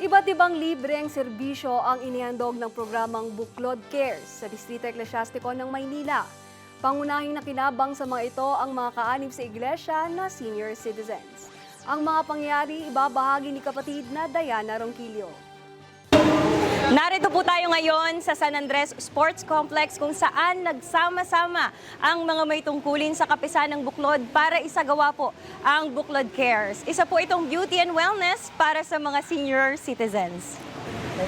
Iba't ibang libreng serbisyo ang inihandog ng programang Buklod Cares sa Distrito Eklesyastiko ng Maynila. Pangunahing nakinabang sa mga ito ang mga kaanib sa iglesia na senior citizens. Ang mga pangyayari ibabahagi ni kapatid na Diana Ronquillo. Narito po tayo ngayon sa San Andres Sports Complex kung saan nagsama-sama ang mga may tungkulin sa kapisan ng Buklod para isagawa po ang Buklod Cares. Isa po itong beauty and wellness para sa mga senior citizens.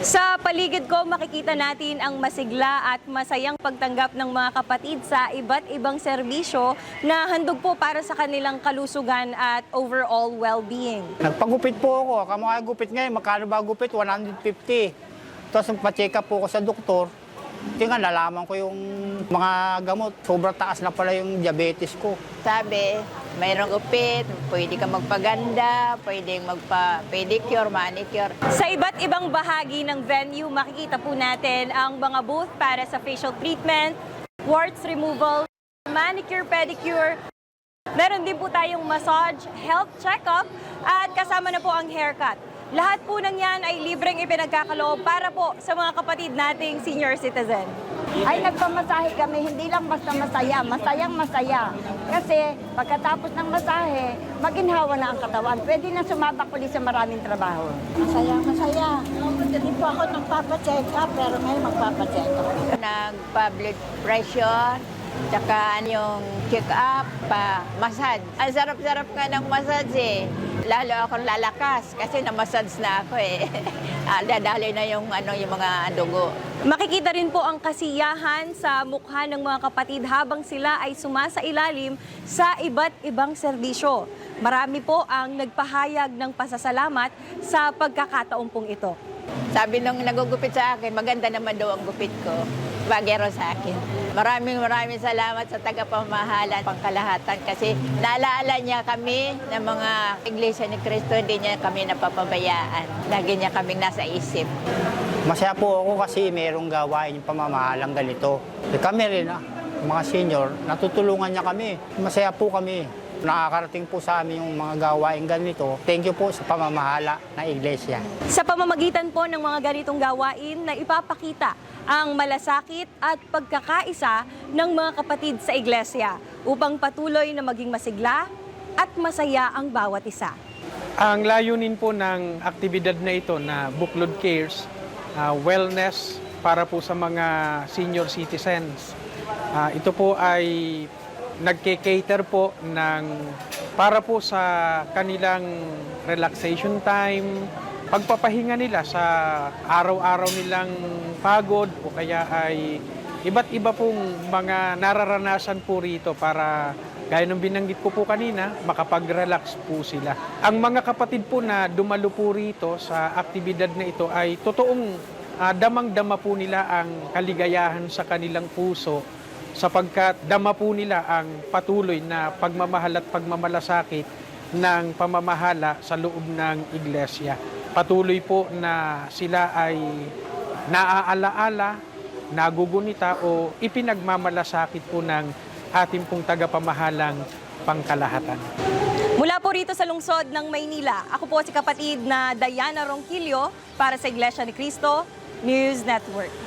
Sa paligid ko, makikita natin ang masigla at masayang pagtanggap ng mga kapatid sa iba't ibang serbisyo na handog po para sa kanilang kalusugan at overall well-being. Nagpagupit po ako. Kamukha gupit ngayon, magkano ba gupit? 150. Tapos nagpa-check up po ako sa doktor. Tingnan, nalaman ko yung mga gamot. Sobrang taas na pala yung diabetes ko. Sabi, mayroong upit, pwede ka magpaganda, pwede magpa-pedicure, manicure. Sa iba't ibang bahagi ng venue, makikita po natin ang mga booth para sa facial treatment, warts removal, manicure, pedicure. Meron din po tayong massage, health check-up, at kasama na po ang haircut. Lahat po ng yan ay libreng ipinagkakaloob para po sa mga kapatid nating senior citizen. ay nagpamasahe kami, hindi lang basta masaya, masayang masaya. Kasi pagkatapos ng masahe, maginhawa na ang katawan. Pwede na sumabak ulit sa maraming trabaho. Masaya, masaya. Hindi po ako nagpapacheck up, pero ngayon magpapacheck up. Nag-public pressure, tsaka ano yung check-up, pa massage. Ang sarap-sarap nga ng massage eh. Lalo akong lalakas kasi na-massage na ako eh. Ah, Dadali na yung, ano, yung mga dugo. Makikita rin po ang kasiyahan sa mukha ng mga kapatid habang sila ay sumasailalim sa iba't ibang serbisyo. Marami po ang nagpahayag ng pasasalamat sa pagkakataong pong ito. Sabi nung nagugupit sa akin, maganda naman daw ang gupit ko. Bagero sa akin. Maraming maraming salamat sa tagapamahalan, pangkalahatan kasi naalaala niya kami ng mga Iglesia ni Cristo, hindi niya kami napapabayaan. Lagi niya kaming nasa isip. Masaya po ako kasi merong gawain yung pamamahalang ganito. Kami rin, ah, mga senior, natutulungan niya kami. Masaya po kami. Nakakarating po sa amin yung mga gawain ganito. Thank you po sa pamamahala ng iglesia. Sa pamamagitan po ng mga ganitong gawain na ipapakita ang malasakit at pagkakaisa ng mga kapatid sa iglesia upang patuloy na maging masigla at masaya ang bawat isa. Ang layunin po ng aktibidad na ito na Buklod Cares, ah, wellness para po sa mga senior citizens. Ah, ito po ay nagke-cater po ng para po sa kanilang relaxation time, pagpapahinga nila sa araw-araw nilang pagod o kaya ay iba't iba pong mga nararanasan po rito para gaya ng binanggit ko po kanina, makapag-relax po sila. Ang mga kapatid po na dumalo po rito sa aktibidad na ito ay totoong ah, damang-dama po nila ang kaligayahan sa kanilang puso sapagkat dama po nila ang patuloy na pagmamahal at pagmamalasakit ng pamamahala sa loob ng iglesia. Patuloy po na sila ay naaalaala, nagugunita o ipinagmamalasakit po ng ating pong tagapamahalang pangkalahatan. Mula po rito sa lungsod ng Maynila, ako po si kapatid na Diana Ronquillo para sa Iglesia ni Cristo News Network.